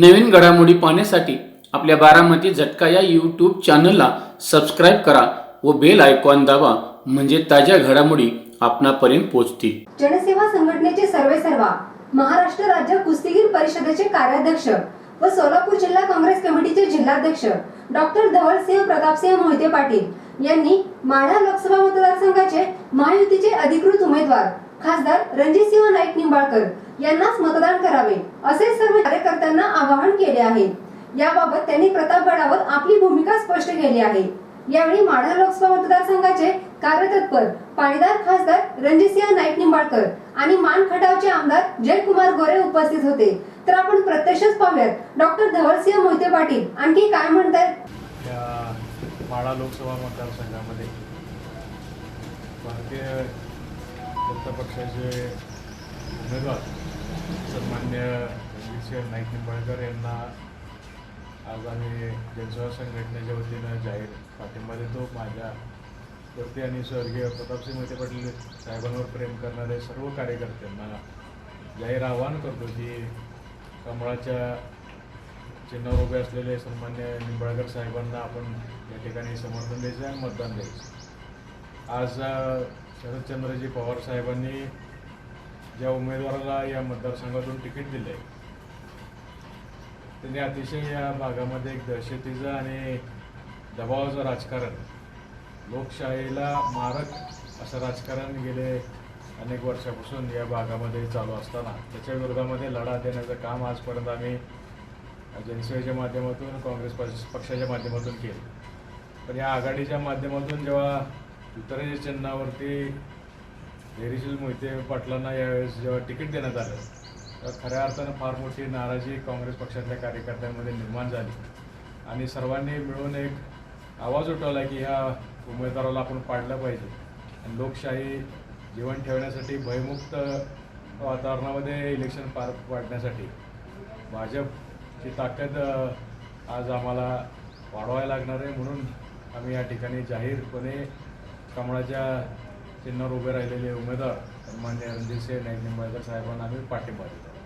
नवीन घडामोडी पाहण्यासाठी आपल्या बारामती झटका या यूट्यूब चॅनलला सबस्क्राईब करा व बेल आयकॉन दाबा म्हणजे ताज्या घडामोडी आपणापर्यंत पोहोचतील. जनसेवा संघटनेचे सर्वेसर्वा महाराष्ट्र राज्य कुस्तीगीर परिषदेचे कार्याध्यक्ष व सोलापूर जिल्हा काँग्रेस कमिटीचे जिल्हाध्यक्ष डॉक्टर धवलसिंह प्रतापसिंह मोहिते पाटील यांनी माढा लोकसभा मतदारसंघाचे महायुतीचे अधिकृत उमेदवार खासदार रणजितसिंह नाईक निंबाळकर यांनाच मतदान करावे असे सर्व कार्यकर्त्यांना आवाहन केले आहे. याबाबत त्यांनी प्रतापगडावर आपली भूमिका स्पष्ट केली आहे. यावेळी माढा लोकसभा मतदारसंघाचे कार्यतत्पर पाणीदार खासदार रणजितसिंह नाईक निंबाळकर आणि मान खटावचे आमदार जयकुमार गोरे उपस्थित होते. तर आपण प्रत्यक्षच पाहूयात डॉक्टर धवलसिंह मोहिते पाटील आणखी काय म्हणतात? माळा लोकसभा मतदारसंघामध्ये भारतीय जनता पक्षाचे उमेदवार सन्मान्य रणजितसिंह नाईक निंबाळकर यांना आज आम्ही जनसेवा संघटनेच्या वतीनं जाहीर पाठिंबा देतो. माझ्या वरती आणि स्वर्गीय प्रतापसिंह मोठे पाटील साहेबांवर प्रेम करणारे सर्व कार्यकर्त्यांना जाहीर आवाहन करतो की कमळाच्या चिन्हावर उभे असलेले सन्मान्य निंबाळकर साहेबांना आपण या ठिकाणी समर्थन द्यायचं आणि मतदान द्यायचं. आज शरदचंद्रजी पवार साहेबांनी ज्या उमेदवाराला या मतदारसंघातून तिकीट दिलं आहे त्यांनी अतिशय या भागामध्ये एक दहशतीचं आणि दबावाचं राजकारण लोकशाहीला मारक असं राजकारण गेले अनेक वर्षापासून या भागामध्ये चालू असताना. त्याच्या विरोधामध्ये लढा देण्याचं काम आजपर्यंत आम्ही जनसेवेच्या माध्यमातून काँग्रेस पक्ष पक्षाच्या माध्यमातून केलं. पण या आघाडीच्या माध्यमातून जेव्हा तुतारीच्या चिन्हावरती धैर्यशील मोहिते पाटलांना यावेळेस जेव्हा तिकीट देण्यात आलं तेव्हा खऱ्या अर्थानं फार मोठी नाराजी काँग्रेस पक्षातल्या कार्यकर्त्यांमध्ये निर्माण झाली. आणि सर्वांनी मिळून एक आवाज उठवला की ह्या उमेदवाराला आपण पाडलं पाहिजे. आणि लोकशाही जीवन ठेवण्यासाठी भयमुक्त वातावरणामध्ये इलेक्शन पार पाडण्यासाठी भाजपची ताकद आज आम्हाला वाढवायला लागणार आहे. म्हणून आम्ही या ठिकाणी जाहीरपणे कमळाच्या चिन्हावर उभे राहिलेले उमेदवार सन्मान्य रणजितसिंह नाईक निंबाळकर साहेबांना आम्ही पाठिंबा देतो.